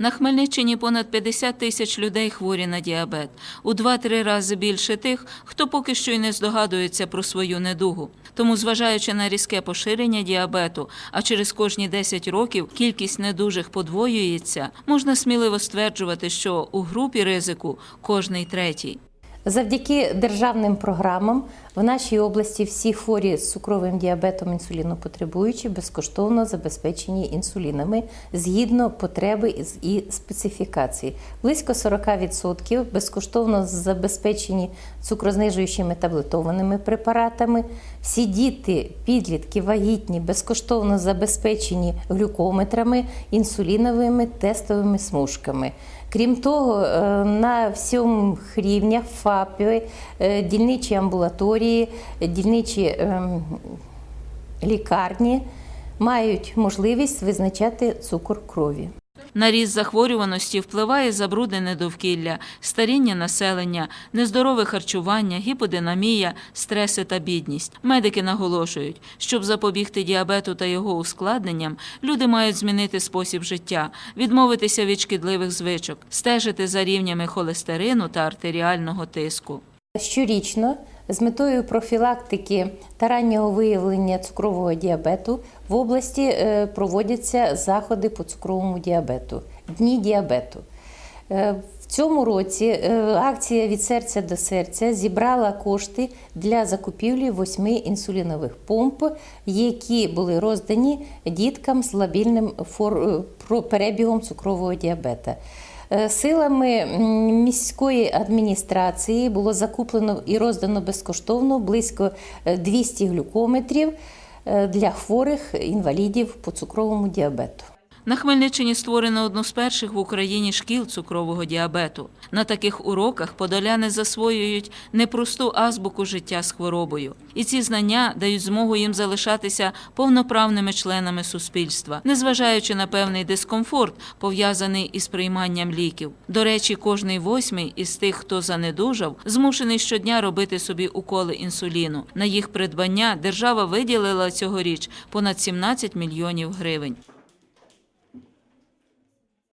На Хмельниччині понад 50 тисяч людей хворі на діабет. У 2-3 рази більше тих, хто поки що й не здогадується про свою недугу. Тому, зважаючи на різке поширення діабету, а через кожні 10 років кількість недужих подвоюється, можна сміливо стверджувати, що у групі ризику кожний третій. Завдяки державним програмам в нашій області всі хворі з цукровим діабетом інсулінопотребуючі безкоштовно забезпечені інсулінами згідно потреби і специфікації. Близько 40% безкоштовно забезпечені цукрознижуючими таблетованими препаратами. Всі діти, підлітки, вагітні безкоштовно забезпечені глюкометрами, інсуліновими тестовими смужками. Крім того, е, на всіх рівнях ФАПи, е, дільничі амбулаторії, дільничі ем, лікарні мають можливість визначати цукор крові. На ріст захворюваності впливає забруднене довкілля, старіння населення, нездорове харчування, гіподинамія, стреси та бідність. Медики наголошують, щоб запобігти діабету та його ускладненням, люди мають змінити спосіб життя, відмовитися від шкідливих звичок, стежити за рівнями холестерину та артеріального тиску. Щорічно з метою профілактики та раннього виявлення цукрового діабету в області е, проводяться заходи по цукровому діабету, дні діабету. Е, В цьому році е, акція від серця до серця зібрала кошти для закупівлі восьми інсулінових помп, які були роздані діткам з лабільним перебігом цукрового діабета. Е, Силами міської адміністрації було закуплено і роздано безкоштовно близько е, 200 глюкометрів е, для хворих інвалідів по цукровому діабету. На Хмельниччині створено одну з перших в Україні шкіл цукрового діабету. На таких уроках подоляни засвоюють непросту азбуку життя з хворобою. І ці знання дають змогу їм залишатися повноправними членами суспільства, незважаючи на певний дискомфорт, пов'язаний із прийманням ліків. До речі, кожний восьмий із тих, хто занедужав, змушений щодня робити собі уколи інсуліну. На їх придбання держава виділила цьогоріч понад 17 мільйонів гривень.